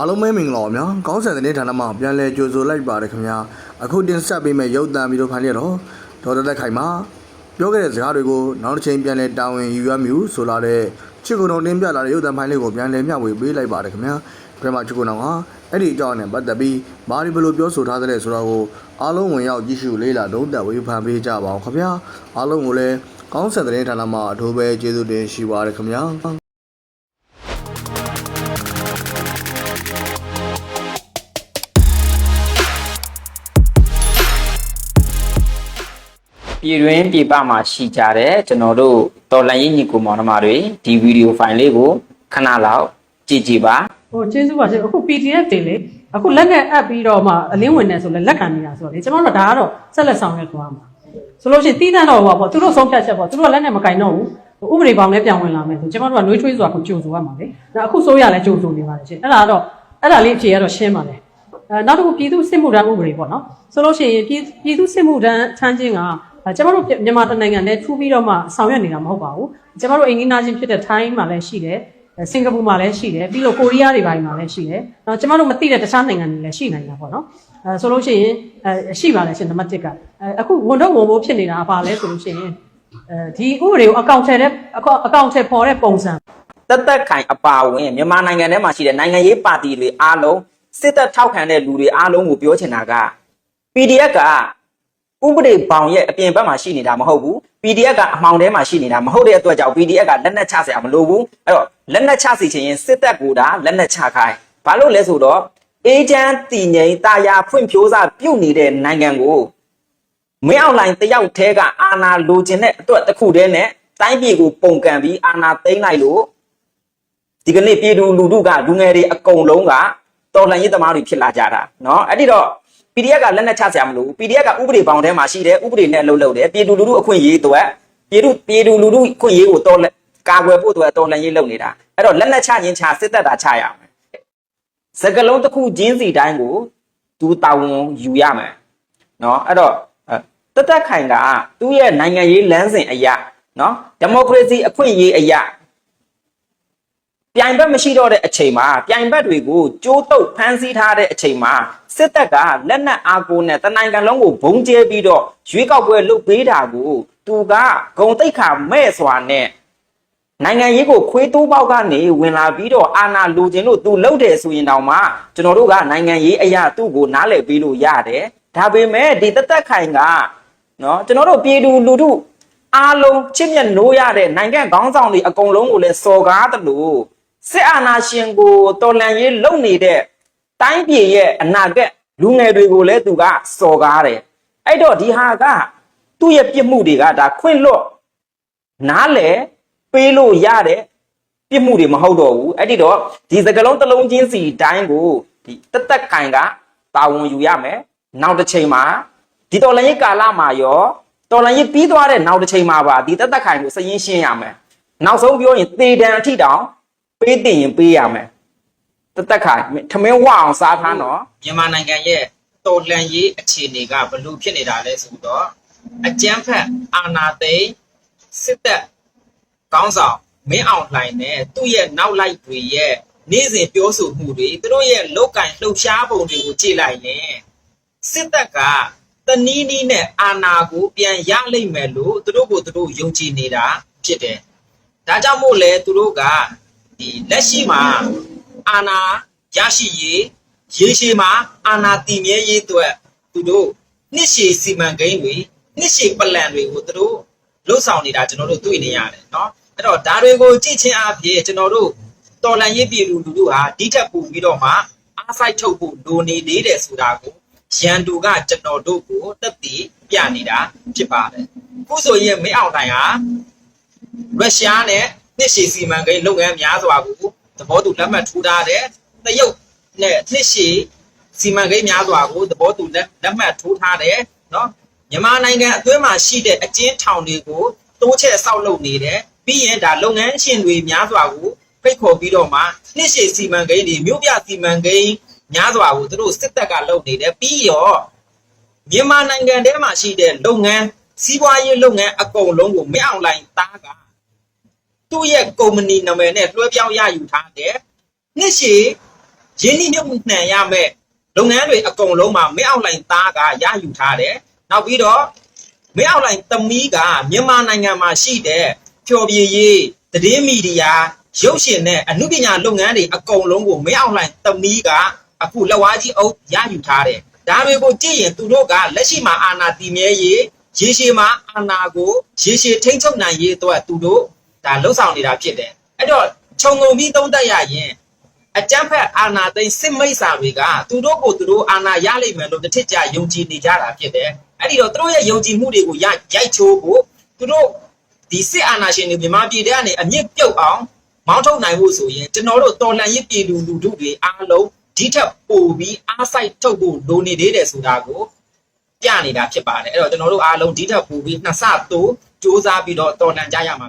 အားလုံးပဲမင်္ဂလာပါဗျာကောင်းဆန်တဲ့နေ့ဌာနမှာပြန်လည်ကြိုဆိုလိုက်ပါတယ်ခင်ဗျာအခုတင်ဆက်ပေးမယ့်ရုပ်သံဗီဒီယိုဖိုင်လေးတော့ဒေါ်တက်တက်ခိုင်မှာပြောခဲ့တဲ့စကားတွေကိုနောက်တစ်ချိန်ပြန်လည်တာဝန်ယူရမည်ဟုဆိုလာတဲ့ချစ်ကုံတော်တင်ပြလာတဲ့ရုပ်သံဖိုင်လေးကိုပြန်လည်မျှဝေပေးလိုက်ပါတယ်ခင်ဗျာဒီမှာချစ်ကုံတော်ဟာအဲ့ဒီအကြောင်းနဲ့ပတ်သက်ပြီးဘာဒီဘယ်လိုပြောဆိုထားသလဲဆိုတာကိုအားလုံးဝင်ရောက်ကြည့်ရှုလေးလာတုံးတက်ဝေဖန်ပေးကြပါအောင်ခင်ဗျာအားလုံးကိုလည်းကောင်းဆန်တဲ့နေ့ဌာနမှာအထူးပဲကျေးဇူးတင်ရှိပါတယ်ခင်ဗျာ ပြည်တွင်းပြည်ပမှာရှိကြတဲ့ကျွန်တော်တို့တော်လန်ရင်ညီကိုမောင်နှမတွေဒီဗီဒီယိုဖိုင်လေးကိုခဏလောက်ကြည့်ကြည့်ပါဟိုကျေးဇူးပါရှင်အခု PDF တွေလေအခုလက်နဲ့အပ်ပြီးတော့မှအလင်းဝင်နေဆိုလဲလက်ခံနေတာဆိုတော့လေကျွန်တော်တို့ဒါကတော့ဆက်လက်ဆောင်ရွက်သွားမှာဆိုလို့ရှိရင်တီးတန့်တော့ဟောပေါ့သူတို့ဆုံးဖြတ်ချက်ပေါ့သူတို့ကလက်နဲ့မကင်တော့ဘူးဥပဒေပေါင်းလည်းပြန်ဝင်လာမယ်ဆိုကျွန်တော်တို့ကနှွေးထွေးစွာကိုကြိုဆိုရမှာလေဒါအခုဆိုရလဲကြိုဆိုနေပါတယ်ရှင်အဲ့ဒါကတော့အဲ့ဒါလေးအဖြေကတော့ရှင်းပါတယ်အဲနောက်တစ်ခုပြည်သူစစ်မှုထမ်းဥပဒေပေါ့နော်ဆိုလို့ရှိရင်ပြည်ပြည်သူစစ်မှုထမ်းထမ်းခြင်းကအဲ ကျွန်တော်တို့မြန်မာတိုင်းနိုင်ငံနဲ့ထူးပြီးတော့မှဆောင်ရွက်နေတာမဟုတ်ပါဘူးကျွန်တော်တို့အိမ်ကြီးနာချင်းဖြစ်တဲ့ထိုင်းမှာလည်းရှိတယ်အဲစင်ကာပူမှာလည်းရှိတယ်ပြီးတော့ကိုရီးယားတွေပိုင်းမှာလည်းရှိတယ်။နော်ကျမတို့မသိတဲ့တခြားနိုင်ငံတွေလည်းရှိနိုင်တာပေါ့နော်။အဲဆိုလို့ရှိရင်အဲရှိပါလေရှင်နံပါတ်1ကအဲအခုဝန်တော့ဝန်ဖို့ဖြစ်နေတာကဘာလဲဆိုလို့ရှိရင်အဲဒီဥပဒေကိုအကောင့်ထဲတဲ့အကောအကောင့်ထဲပေါ်တဲ့ပုံစံတက်တက်ခိုင်အပါဝင်မြန်မာနိုင်ငံထဲမှာရှိတဲ့နိုင်ငံရေးပါတီတွေအားလုံးစစ်တပ်ထောက်ခံတဲ့လူတွေအားလုံးကိုပြောချင်တာက PDF က ဥပဒေဘောင်ရဲ့အပြင်ဘက်မှာရှိနေတာမဟုတ်ဘူး PDF ကအမှောင်ထဲမှာရှိနေတာမဟုတ်တဲ့အတွက်ကြောင့် PDF ကလက်နက်ချစရာမလိုဘူးအဲ့တော့လက်နက်ချစီချင်ရင်စစ်တပ်ကိုဒါလက်နက်ချခိုင်းဘာလို့လဲဆိုတော့အေဂျင့်တည်ငြိမ်တာယာဖွင့်ဖြိုးစာပြုတ်နေတဲ့နိုင်ငံကို မင်းအောင်လိုင်းတယောက်တည်းကအာဏာလိုချင်တဲ့အတွက်တစ်ခုတည်းနဲ့တိုင်းပြည်ကိုပုံကန်ပြီးအာဏာသိမ်းလိုက်လို့ဒီကနေ့ပြည်သူလူထုကလူငယ်တွေအကုန်လုံးကတော်လှန်ရေးသမားတွေဖြစ်လာကြတာเนาะအဲ့ဒီတော့ PDF ကလက်နက်ချစရာမလိုဘူး PDF ကဥပဒေပေါင်းထဲမှာရှိတယ်ဥပဒေနဲ့လှုပ်လှုပ်တယ်ပြည်သူလူထုအခွင့်အရေးအတွက်ပြည်သူပြည်သူလူထုအခွင့်အရေးကိုတော်လှန်ကာကွယ်ဖို့အတွက်တော်လှန်ရေးလုပ်နေတာအဲ့တော့လက်နက်ချရင်ချစစ်တပ်တာချရမယ်စကလုံးတစ်ခုချင်းစီတိုင်းကိုသူတာဝန်ယူရမယ် เนาะအဲ့တော့အဲတက်တက်ခိုင်ကသူ့ရဲ့နိုင်ငံရေးလမ်းစဉ်အရာเนาะဒီမိုကရေစီအခွင့်အရေးအရာ ပြိုင်ဘက်မရှိတော့တဲ့အချိန်မှာပြိုင်ဘက်တွေကိုကြိုးတုပ်ဖမ်းဆီးထားတဲ့အချိန်မှာစစ်တပ်ကလက်နက်အားကိုနဲ့တနိုင်ငံလုံးကိုဘုံကျဲပြီးတော့ရွေးကောက်ပွဲလုပ်ပေးတာကိုသူကဂုံတိတ်ခါမဲ့စွာနဲ့နိုင်ငံရေးကိုခွေးတိုးပေါက်ကနေဝင်လာပြီးတော့အာဏာလိုချင်လို့သူလှုပ်တယ်ဆိုရင်တောင်မှကျွန်တော်တို့ကနိုင်ငံရေးအရာသူ့ကိုနားလည်ပေးလို့ရတယ်ဒါပေမဲ့ဒီတက်တက်ခိုင်ကနော်ကျွန်တော်တို့ပြည်သူလူထုအားလုံးချစ်မြတ်နိုးရတဲ့နိုင်ငံခေါင်းဆောင်တွေအကုန်လုံးကိုလည်းစော်ကားတယ်လို့ စစ်အာဏာရှင်ကိုတော်လှန်ရေးလုပ်နေတဲ့တိုင်းပြည်ရဲ့အနာဂတ်လူငယ်တွေကိုလည်းသူကစော်ကားတယ်အဲ့တော့ဒီဟာကသူ့ရဲ့ပြစ်မှုတွေကဒါခွင့်လွတ်နားလေပေးလို့ရတဲ့ပြစ်မှုတွေမဟုတ်တော့ဘူးအဲ့ဒီတော့ဒီစကလုံးတစ်လုံးချင်းစီတိုင်းကိုဒီတက်တက်ကင်ကတာဝန်ယူရမယ်နောက်တစ်ချိန်မှာဒီတော်လန်ရေးကာလမှာရောတော်လန်ရေးပြီးသွားတဲ့နောက်တစ်ချိန်မှာပါဒီတက်တက်ခိုင်ကိုစရင်ရှင်းရမယ်နောက်ဆုံးပြောရင်သေတံအထိတောင် ပေးတင်ရင်ပေးရမယ်တက်တက်ခိုင်ထမင်းဝအောင်စားထားနော်မြန်မာနိုင်ငံရဲ့တော်လန်ရေးအခြေအနေကဘလို့ဖြစ်နေတာလဲဆိုတော့အကြမ်းဖက်အာဏာသိမ်းစစ်တပ်ကောင်းဆောင်မင်းအောင်လှိုင်နဲ့သူ့ရဲ့နောက်လိုက်တွေရဲ့နေ့စဉ်ပြောဆိုမှုတွေသူတို့ရဲ့လောက်ကင်လှုပ်ရှားပုံတွေကိုကြည့်လိုက်ရင်စစ်တပ်ကတနည်းနည်းနဲ့အာဏာကိုပြန်ရလိမ့်မယ်လို့သူတို့ကိုသူတို့ယုံကြည်နေတာဖြစ်တယ်။ဒါကြောင့်မို့လဲသူတို့က ဒီလက်ရှိမှာအာဏာရရှိရေးရေရှည်မှာအာဏာတည်မြဲရေးအတွက်သူတို့နှစ်ရှည်စီမံကိန်းတွေနှစ်ရှည်ပလန်တွေကိုသူတို့ လှုပ်ဆောင်နေတာကျွန်တော်တို့တွေ့နေရတယ်เนาะအဲ့တော့ဒါတွေကိုကြည့်ချင်းအဖြစ်ကျွန်တော်တို့တော်လန်ရေးပြည်လူလူတို့ဟာဒီထက်ပိုပြီးတော့မှအားစိုက်ထုတ်ဖို့လိုနေသေးတယ်ဆိုတာကိုရန်သူကကျွန်တော်တို့ကိုတက်တည်ပြနေတာဖြစ်ပါတယ်ခုဆိုရင်မင်းအောင်တိုင်ဟာရုရှားနဲ့ နှစ်ရှည်စီမံကိန်းလုပ်ငန်းများစွာကိုသဘောတူလက်မှတ်ထိုးထားတဲ့တရုတ်နဲ့နှစ်ရှည်စီမံကိန်းများစွာကိုသဘောတူလက်မှတ်ထိုးထားတဲ့နော်မြန်မာနိုင်ငံအတွင်းမှာရှိတဲ့အကျဉ်းထောင်တွေကိုတိုးချဲ့ဆောက်လုပ်နေတယ်ပြီးရင်ဒါလုပ်ငန်းရှင်တွေများစွာကိုဖိတ်ခေါ်ပြီးတော့မှနှစ်ရှည်စီမံကိန်းတွေမြို့ပြစီမံကိန်းများစွာကိုသူတို့စစ်တပ်ကလုပ်နေတယ်ပြီးရောမြန်မာနိုင်ငံထဲမှာရှိတဲ့လုပ်ငန်းစီးပွားရေးလုပ်ငန်းအကုန်လုံးကိုမင်းအောင်လိုင်းသားက သူ့ရဲ့ကုမ္ပဏီနာမည်နဲ့လွှဲပြောင်းရယူထားတယ်နှစ်ရှည်ရင်းနှီးမြှုပ်နှံရမယ်လုပ်ငန်းတွေအကုန်လုံးမှာမင်းအောင်လှိုင်သားကရယူထားတယ်နောက်ပြီးတော့မင်းအောင်လှိုင်သမီးကမြန်မာနိုင်ငံမှာရှိတဲ့ဖြော်ပြရေးသတင်းမီဒီယာရုပ်ရှင်နဲ့အမှုပညာလုပ်ငန်းတွေအကုန်လုံးကိုမင်းအောင်လှိုင်သမီးကအခုလက်ဝါးကြီးအုပ်ရယူထားတယ်ဒါတွေကိုကြည့်ရင်သူတို့ကလက်ရှိမှာအာဏာတည်မြဲရေးရေရှည်မှာအာဏာကိုရေရှည်ထိန်းချုပ်နိုင်ရေးအတွက်သူတို့ ဒါလှုပ်ဆောင်နေတာဖြစ်တယ်အဲ့တော့ခြုံငုံပြီးသုံးသပ်ရရင်အကြမ်းဖက်အာဏာသိမ်းစစ်မိတ်ဆာတွေကသူတို့ကိုသူတို့အာဏာရလိမ့်မယ်လို့တစ်ထစ်ကြာယုံကြည်နေကြတာဖြစ်တယ်။အဲ့ဒီတော့သူတို့ရဲ့ယုံကြည်မှုတွေကိုရရိုက်ချိုးဖို့သူတို့ဒီစစ်အာဏာရှင်တွေမြန်မာပြည်ထဲကနေအမြင့်ပြုတ်အောင်မောင်းထုတ်နိုင်ဖို့ဆိုရင်ကျွန်တော်တို့တော်လှန်ရေးပြည်သူလူထုတွေအားလုံးဒီထက်ပိုပြီးအားစိုက်ထုတ်ဖို့လိုနေသေးတယ်ဆိုတာကိုပြနေတာဖြစ်ပါတယ်။အဲ့တော့ကျွန်တော်တို့အားလုံးဒီထက်ပိုပြီးနှစ်ဆတိုးစ조사ပြီးတော့တော်လှန်ကြရမှာ